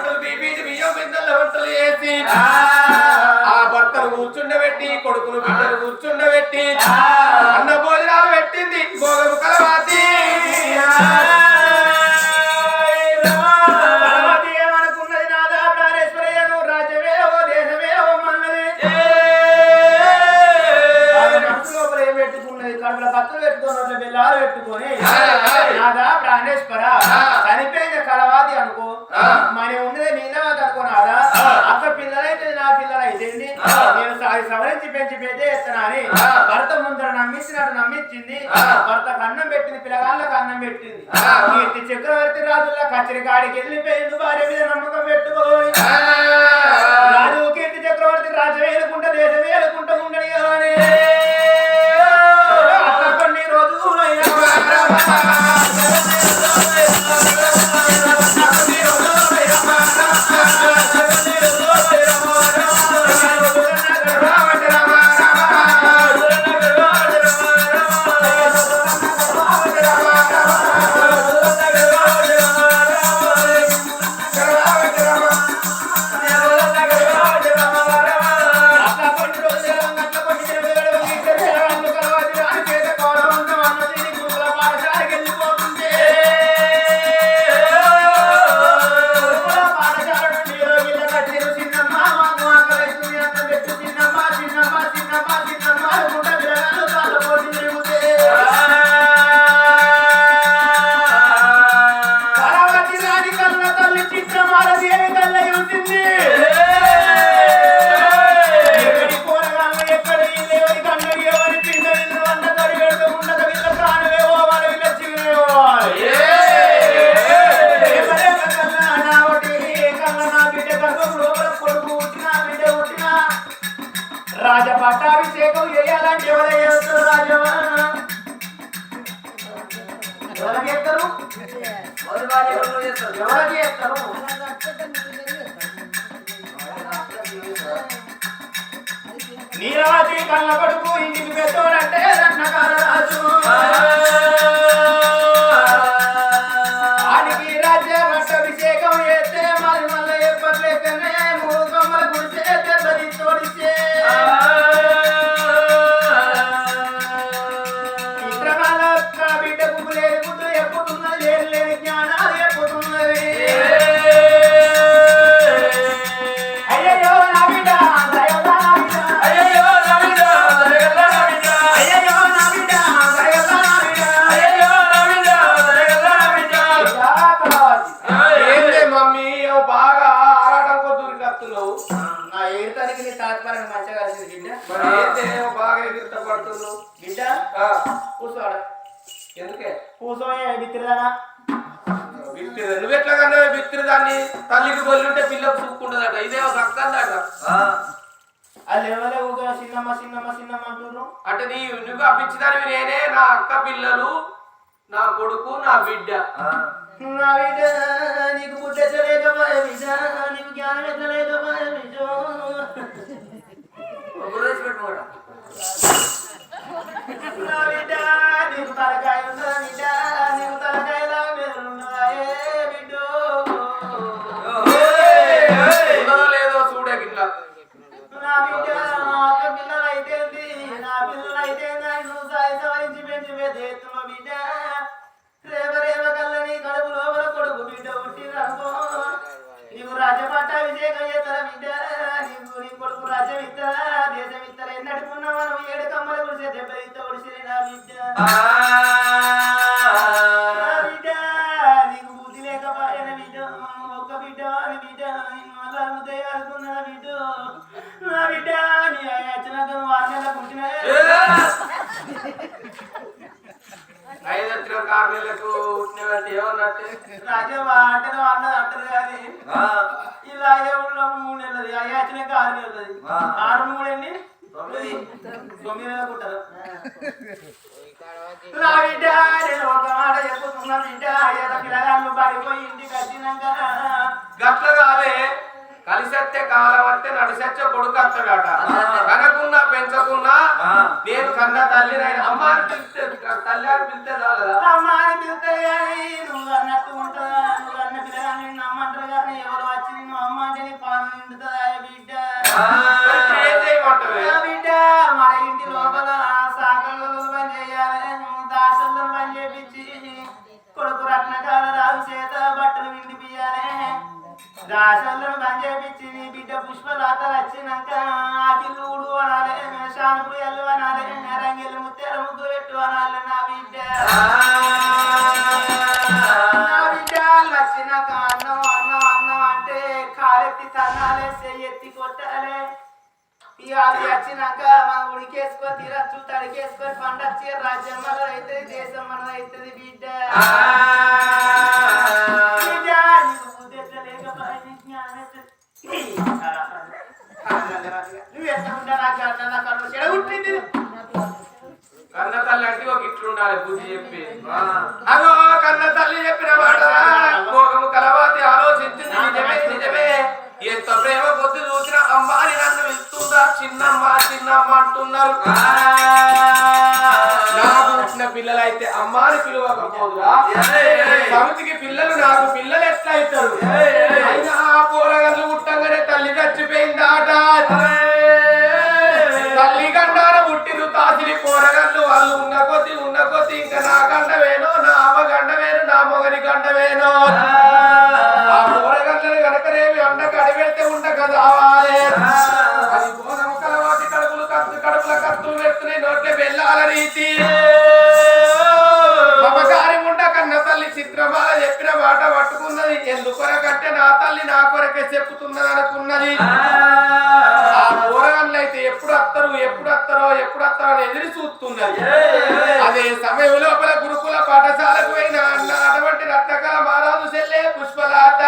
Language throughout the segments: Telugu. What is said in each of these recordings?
వంటలు బీబీటి బియ్యం బిందెల వంటలు చేసి పెంచి పెద్ద అని భర్త ముందర నమ్మించినట్టు నమ్మించింది. భర్త అన్నం పెట్టింది పిల్లగాళ్ళకి అన్నం పెట్టింది. కీర్తి చక్రవర్తి రాజుల కచ్చరి కాడికి వెళ్ళిపోయింది భార్య మీద నమ్మకం పెట్టుకోని. రాజు కీర్తి చక్రవర్తి రాజ్యం ఏలుకుంట దేశం ఏలుకుంట ఉండని కానీ నీరావతి కళ్ళ కొడుకు ఇంటికి పెట్టోడంటే రత్నకార రాజు కత్తున్నావు నా ఏడుతానికి నీ తాత్పర్యం మంచిగా కలిసింది బిడ్డ మరి బాగా ఎగిరిట పడుతున్నావు బిడ్డ ఆ, కూర్చోడ ఎందుకే? కూర్చోయే బిత్తిరదానా? బిత్తిరి నువ్వెట్లా కన్నా బిత్తిరి దాన్ని తల్లికి బొల్లుంటే పిల్లకు చూసుకుంటుందట ఇదే ఒక అక్కందట వాళ్ళు ఎవరే ఊగా చిన్నమ్మ చిన్నమ్మ చిన్నమ్మ అంటున్నారు అంటే నీ నువ్వు అప్పించదానివి నేనే నా అక్క పిల్లలు నా కొడుకు నా బిడ్డ. నా బిడ్డ నీకు పుట్టలేకపోయే బిడ్డ నీకు జ్ఞానం ఎట్లలేకపోయే బిడ్డ నా బిడ్డ నీకు తలకాయ ఉందా బిడ్డ నీకు తలకాయలా మెదడున్నదాయే బిడ్డ ఉందో లేదో చూడే గిట్లా నా బిడ్డ రాజ్యం ఇస్తారా దేశం ఇస్తారా ఎన్నడుకున్నావా నువ్వు ఏడు కమ్మల గుడిసే దెబ్బ ఇస్త గుడిసే నా బిడ్డ నా బిడ్డ నీకు బుద్ధి లేకపోయిన బిడ్డ ఒక్క బిడ్డ అని బిడ్డ నిన్ను బిడ్డ నా బిడ్డ నీ ఐదు పుట్టినట్టు అంటే అన్నది అంటారు కానీ ఇలా అయ్యే ఉన్న మూడు నెలది అయ్యా వచ్చినాక ఆరు మూడు ఎన్ని తొమ్మిది. తొమ్మిది నెలలకు ఉంటారు నా బిడ్డ నేను ఒక మాట చెప్పుతున్నా బిడ్డ అయ్యాల పిల్లగాళ్ళు పడిపోయి ఇంటికి వచ్చినాక గట్ల కాదే కలిసత్తే కాలం అంటే నడిసచ్చే కొడుకు అత్తడాట కనకున్నా పెంచకున్నా నేను కన్న తల్లి అమ్మ అని పిలిస్తే తల్లి అని పిలిస్తే చాలదా? అమ్మ అని పిలుస్తాయి కానీ నువ్వు అన్నట్టు ఉంటా నువ్వు అన్న పిల్లగాన్ని నమ్మంటారు కానీ ఎవరు వచ్చి మన ఇంటి లోపల సాగలు పని చేయాలి దాసలు పని కొడుకు రత్నకాల రాజు చేత బట్టలు విండిపియాలి దాసలను పని చేపించి నీ వచ్చినాక ఆకిల్లు ఊడు అనాలి శానుపులు ఎల్లు అనాలి రంగిల్లు ముత్తేల ముగ్గులు పెట్టు అనాలి. తీరచ్చు తడికేసుకొని పండొచ్చి రాజ్యం మన అవుతుంది దేశం మన అవుతుంది బిడ్డ. కన్న తల్లి అంటే ఒక ఇట్లుండాలి బుద్ధి చెప్పి. అగో కన్న తల్లి చెప్పిన మాట. మోగము కలవాతి ఆలోచించింది నిజమే నిజమే. ఎంత ప్రేమ కొద్ది చూసిన అమ్మాని నన్ను ఇస్తుందా చిన్నమ్మ పిలుస్తారు నాకు పుట్టిన పిల్లలు అయితే అమ్మ పిలువకపోదురా సమితికి పిల్లలు నాకు పిల్లలు ఎట్లా అవుతారు? తీరే మమకారి తల్లి చిత్రమాల చెప్పిన మాట పట్టుకున్నది. ఎందుకొరకంటే నా తల్లి నా కొరకే చెప్పుతున్నది ఆ. కూరగాయలు ఎప్పుడు అత్తరు ఎప్పుడు అత్తరో ఎప్పుడు అత్తరో అని ఎదురు చూస్తున్నది. అదే సమయం లోపల గురుకుల పాఠశాలకు అయినా అన్న అటువంటి రత్నకళ మహారాజు చెల్లే పుష్పలాత.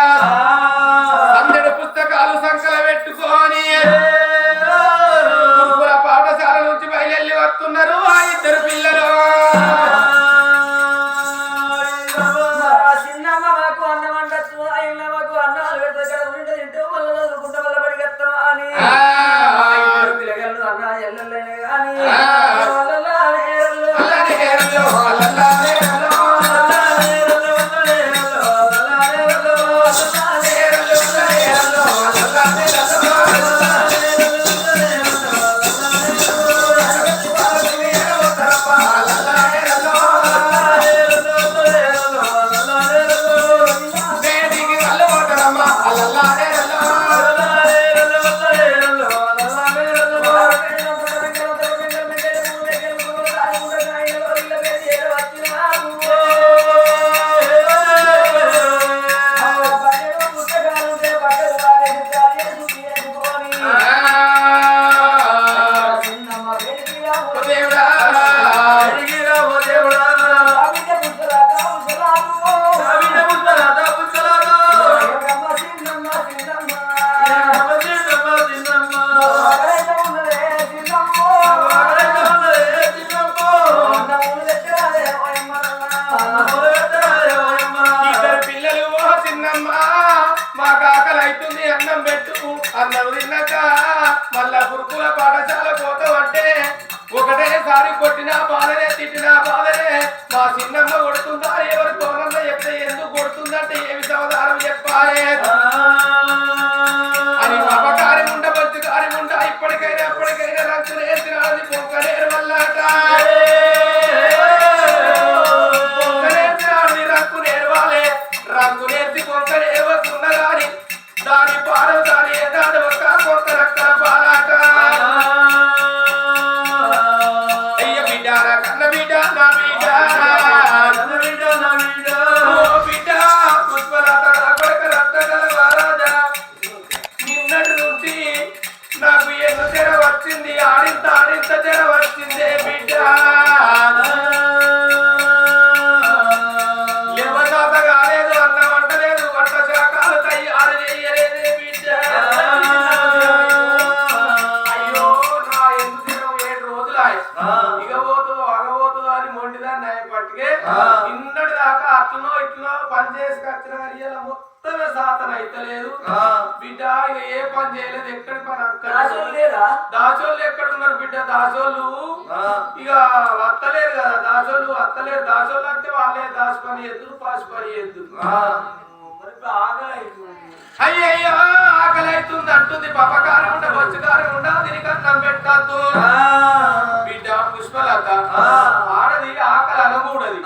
దాసోళ్ళు ఇక వత్తలేరు కదా దాసోళ్ళు వత్తలేరు. దాసోళ్ళు అంటే వాళ్ళే దాసుకొని ఎద్దురు పాసుకొని ఎద్దురు అయ్యయ్యో ఆకలి అవుతుంది అంటుంది పాపకారం ఉండ బొచ్చుకారం ఉండ దీనికి అన్నం పెట్టద్దు బిడ్డ పుష్పలత. ఆడది ఆకలి అనకూడదు.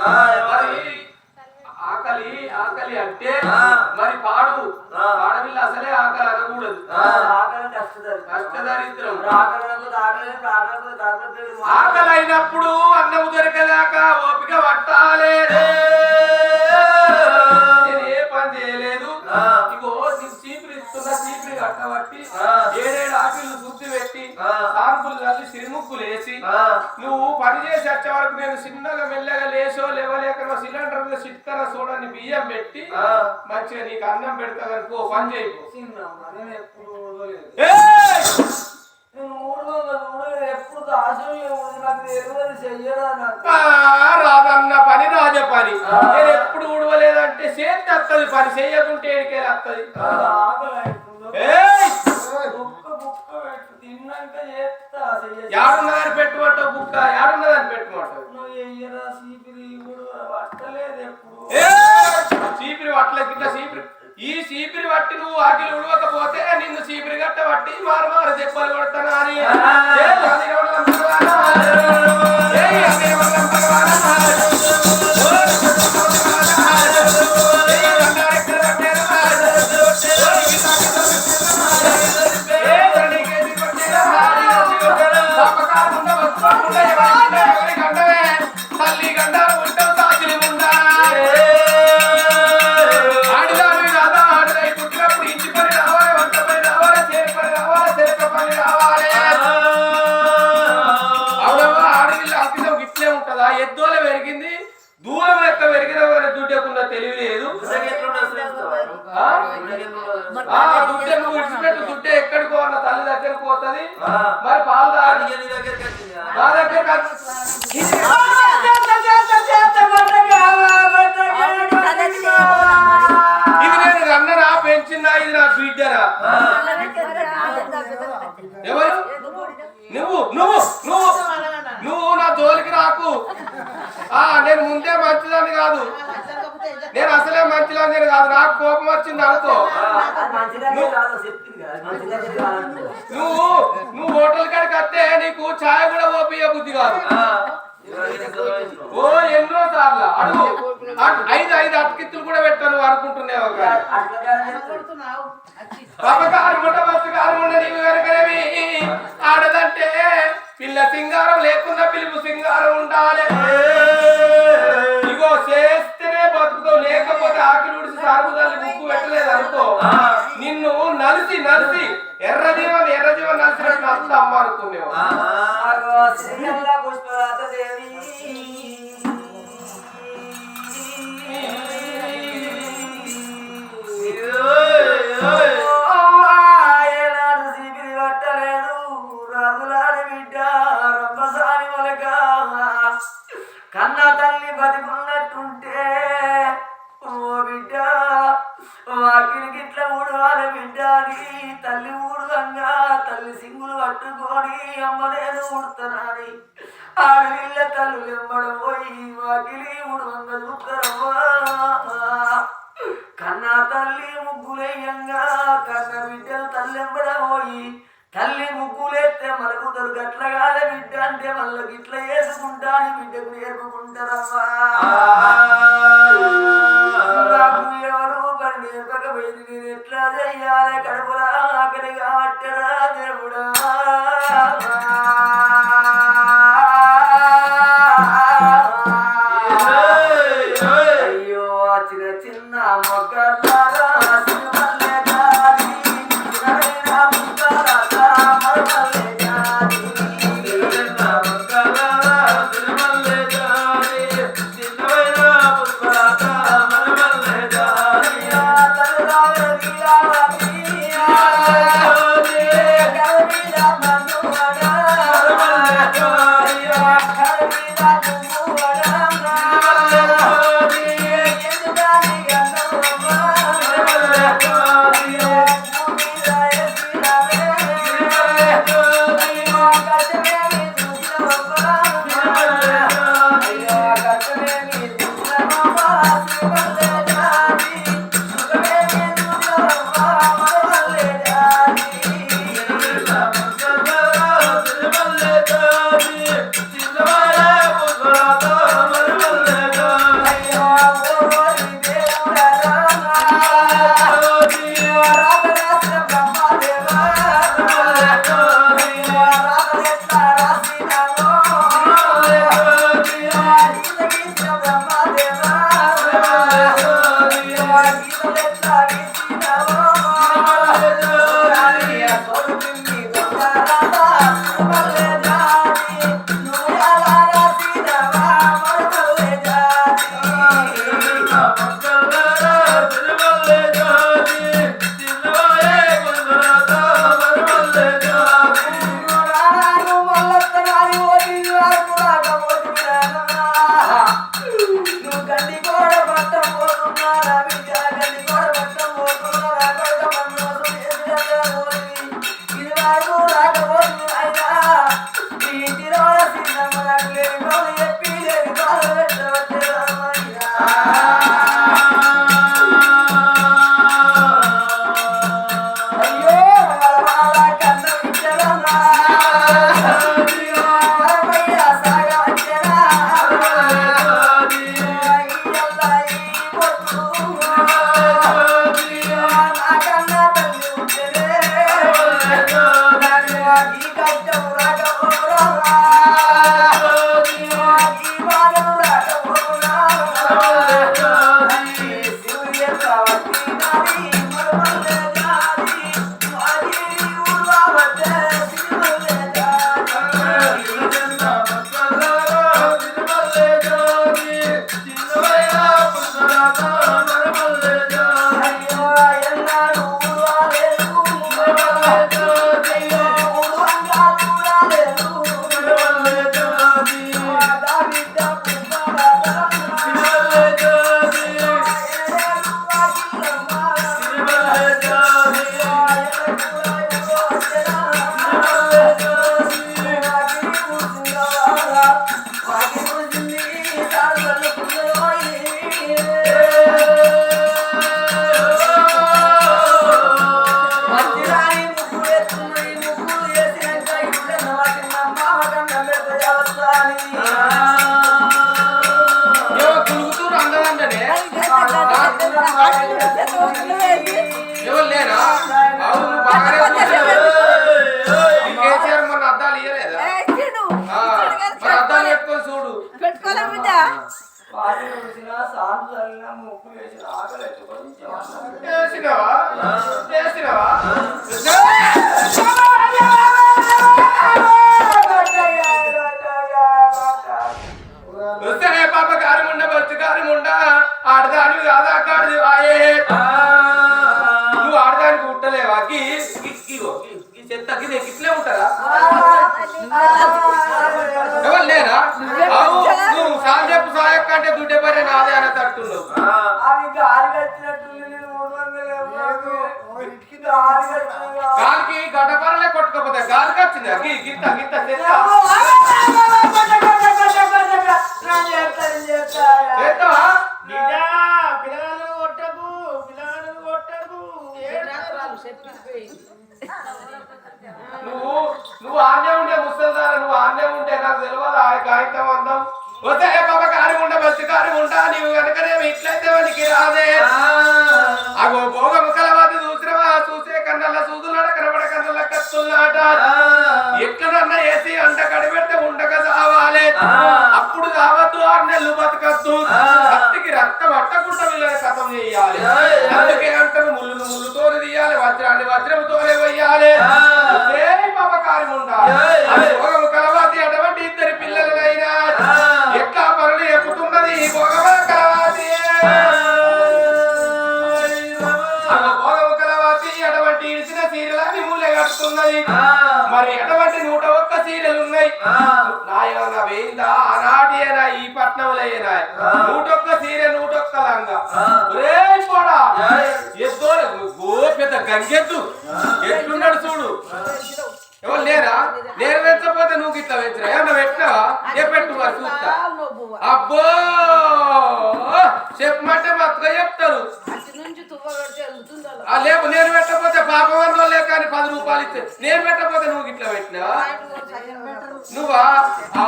ఆకలి ఆకలి అంటే మరి పాడు. ఆడపిల్ల అసలే ఆకలి అనకూడదు కష్టదరిద్రం ఆకలి అయినప్పుడు అన్నం దొరికేదాకా ఓపిక పట్టాలే ఏ పని చేయలేదు. ఇగో చీపురు ఇస్తున్నా చీపురు కట్టబట్టి. ఏడేడు ఆకులు శుద్ధి పెట్టి ఆ. సార్పులు కలిసి సిరిముక్కులు వేసి. నువ్వు పని చేసి వచ్చే వరకు నేను చిన్నగా మెల్లగా లేచో లేవలేకనో సిలిండర్ మీద చిట్కర చూడని బియ్యం పెట్టి. మంచిగా నీకు అన్నం పెడతా కనుకో పని చేయకు రాదన్న పని రాజ పని. నేను ఎప్పుడు ఊడవలేదంటే చేతి వస్తుంది పని చేయకుంటే ఏడికే వస్తుంది పెట్టు తిన్నాక చేస్తా చెయ్య యాడున్నదని పెట్టుమంటావు బుక్క యాడున్నదని పెట్టుమంటావు నువ్వు ఎయ్యరా సీపిరి పట్టలేదు ఎప్పుడు? గిట్ల చీపిరి ఈ చీపిరి వట్టి నువ్వు ఆకిలి ఉడవకపోతే నిన్ను చీపిరి గట్ట వట్టి మారు మారు దెబ్బలు కొడతానా అని. ఏయ్, అది ఎవరు? నువ్వు నువ్వు నువ్వు. నువ్వు నా జోలికి రాకు. ఆ నేను ముందే మంచిదాన్ని కాదు. నేను అసలే మంచిదాన్ని కాదు. నాకు కోపం వచ్చింది అనుకో. నువ్వు ఓ ఎన్నో సార్లు. అడుగు. ఐదు ఐదు అటుకిత్తులు కూడా పెట్టాను అనుకుంటున్నావు పాపకారు ముట్ట బస్సు నీవు ఆడదంటే పిల్ల సింగారం లేకుండా పిలుపు సింగారం ఉండాలి. ఇగో చేస్తేనే బతుకుతావు. లేకపోతే ఆకిలి సార్ ముక్కు పెట్టలేదు అనుకో. ఊడుతానని ఆడవిల్ల తల్లు వెంబడ పోయి వాకిలి ఊడువంగ చూస్తారమ్మా కన్నా తల్లి ముగ్గులేయంగా కన్న బిడ్డను తల్లెంబడ పోయి తల్లి ముగ్గులేస్తే మనకు గట్ల కాదే బిడ్డ అంటే మళ్ళీ గిట్ల వేసుకుంటా అని బిడ్డకు నేర్పుకుంటారమ్మా ఎవరు పని నేర్పకపోయింది నేను ఎట్లా చెయ్యాలి కడుపులా ఆకలి కాబట్టరా దేవుడా. చల్లినా ముక్కు వేసిన ఆకలి ఎత్తుకొని చెమటలు. చెత్త గిది ఇట్లే ఉంటారా ఎవరు లేరా నువ్వు సాయం చెప్పు సాయక్క అంటే దుడ్డే పరే నాదే అనే తట్టున్నావు. గాలికి గడ్డపరలే కొట్టుకోపోతే గాలికి వచ్చిందా గీ గిత్త గిత్త పిల్లగాళ్ళు కొట్టకు పిల్లగాళ్ళు కొట్టకు. నువ్వు నువ్వు ఆన్నే ఉండే ముసల్దారా నువ్వు ఆన్నే ఉంటే నాకు తెలియదు ఆ కాగితం అందం వస్తే పాప కారి ఉండ బస్సు కారి ఉంటా నీవు కనుకనే ఇట్లయితే వానికి రాదే. అగో భోగ ముఖలవాది చూసినవా? చూసే కన్నల్ల సూదులాడ కనబడ కన్నల్ల కత్తుల్లాట. నువ్వు ఇట్లా వెచ్చరా ఏమన్నా పెట్టినావా? ఏ చూస్తా. అబ్బో! చెప్పమంటే మత్తుగా చెప్తారు లేవు నేను పెట్టకపోతే పాపం అని లేక కానీ పది రూపాయలు ఇస్తే నేను పెట్టకపోతే నువ్వు ఇట్లా పెట్టినావా నువ్వా? ఆ.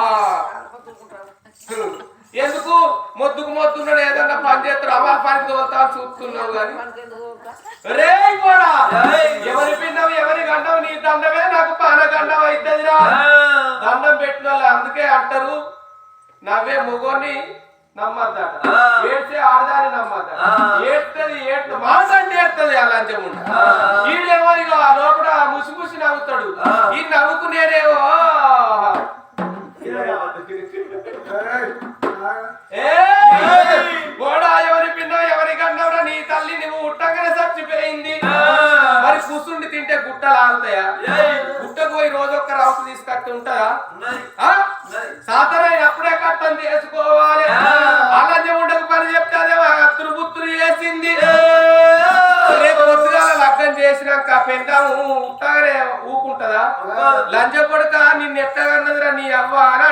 ఎందుకు? మొద్దుకు మొద్దున్నాడు ఏదన్నా పని చేస్తాడు అవా పని తోలుతా చూస్తున్నావు కానీ. రే కూడా ఎవరి పిండం ఎవరి గండం నీ దండమే నాకు పాన గండం అవుతుందిరా దండం పెట్టిన అందుకే అంటారు నవ్వే మొగోని నమ్మద్దట. ఏడ్చే ఆడదాని నమ్మద్దట. ఏడ్తది ఏడ్త అంటే ఏడ్తది లంచం ఉండ ఈడేమో ఇక ఆ లోపల ముసి ముసి నవ్వుతాడు. ఈ నవ్వుకు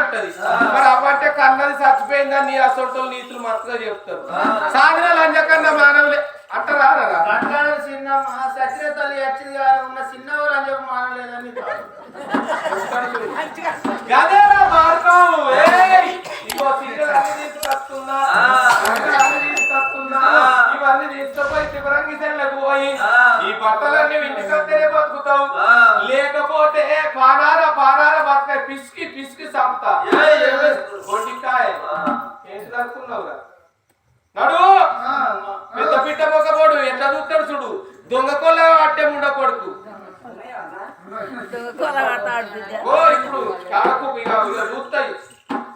అంటది మరి అవ్వ అంటే కన్నది చచ్చిపోయిందని నీ అసొంటోళ్ళు నీతులు మస్తుగా చెప్తారు. సాగిన లంజ కన్నా మానవులే అంటారా అనరా? గట్టాల చిన్నమ్మ సచిన తల్లి వచ్చింది కానీ ఉన్న చిన్న వాళ్ళు అని చెప్పి మానలేదని గదేరా మార్గం ఏయ్! ఇగో సీరియల్ అన్ని తీసుకొస్తున్నా సీరియల్ అన్ని తీసుకొస్తున్నా ఇవన్నీ తీసుకుపోయి శివరంగి సెల్లకు పోయి ఈ బట్టలన్నీ ఇంటికొస్తేనే బతుకుతావు లేకపోతే పానార పానార బతక పిసికి పిసికి చంపుతా ఒంటికాయ ఏంటి అనుకున్నావురా నడు పెద్ద పిట్ట మొక్కపోడు ఎట్లా చూస్తాడు చూడు దొంగ కొల్ల అట్టే ముండ కొడుకు కొలగడతాడు బిడ్డ ఓ ఇప్పుడు కాకు ఇక ఇక చూస్తాయి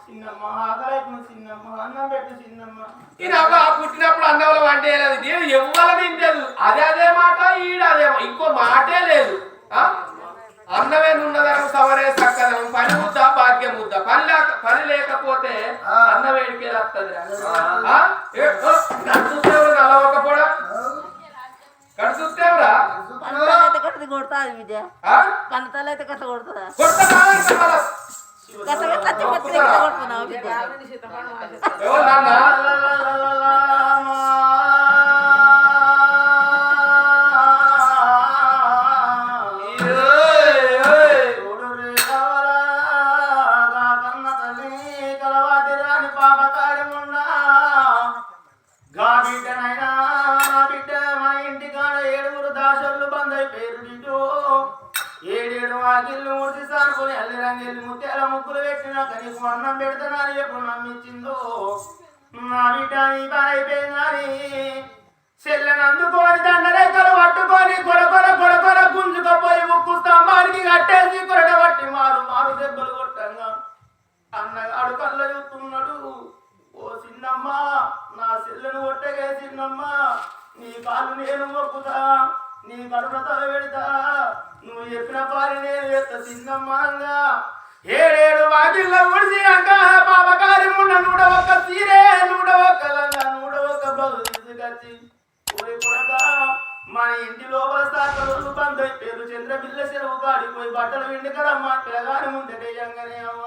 చిన్నమ్మ ఆకలి అవుతుంది చిన్నమ్మ అన్నం పెట్టు చిన్నమ్మ ఈయన అవ్వ పుట్టినప్పుడు అన్నంలో వంట లేదు నేను ఎవ్వల తింటలేదు అదే అదే మాట ఈడ అదే మాట. ఇంకో మాటే లేదు ఆ? అన్నమే ఉన్నదనం సవరే సక్కదనం పని ముద్ద భాగ్యం ముద్ద పని లేక పని లేకపోతే అన్నం వేడికే వస్తుంది కడుచుతేవరా నలవకపోడా కడుచుతేవరా కన్నతలైతే కట్ట కొడతాది బిడ్డ కన్నతలైతే కట్ట కొడుతుందా కొడుతున్నావు ఏడేడు వాకిళ్ళు ముడిసి సానుకొని రంగిల్లి రంగెల్లి ముత్యాల ముగ్గులు పెట్టినాక కనీసం అన్నం పెడతానని ఎప్పుడు నమ్మించిందో? నా బిడ్డ నీ అయిపోయిందని చెల్లెని అందుకొని దండరేఖలు పట్టుకొని కొడకొర కొడకొర గుంజుకపోయి ముక్కు స్తంభానికి కట్టేసి కొరట పట్టి మారు మారు దెబ్బలు కొట్టంగా. అన్నగాడు కళ్ళ చూస్తున్నాడు. ఓ చిన్నమ్మా నా చెల్లెను కొట్టగే చిన్నమ్మా నీ కాలు నేను మొక్కుతా నీ కడుపున తల పెడతా నువ్వు చెప్పిన పారి నేను ఎత్త చిన్నమ్మంగా ఏడేడు వాకిళ్ళ ఉడిసినాక పాపకారి ముండ నూడ ఒక్క సీరే నూడ ఒక్క లంగా నూడ ఒక్క బ్లౌజ్ తీసుకొచ్చి ఓయ్ కొడకా మన ఇంటి లోపల సాకలు బంద్ పేరు చంద్ర బిల్ల చెరువు కాడిపోయి బట్టలు వెండుకరమ్మ. పిల్లగాని ముందే అమ్మ.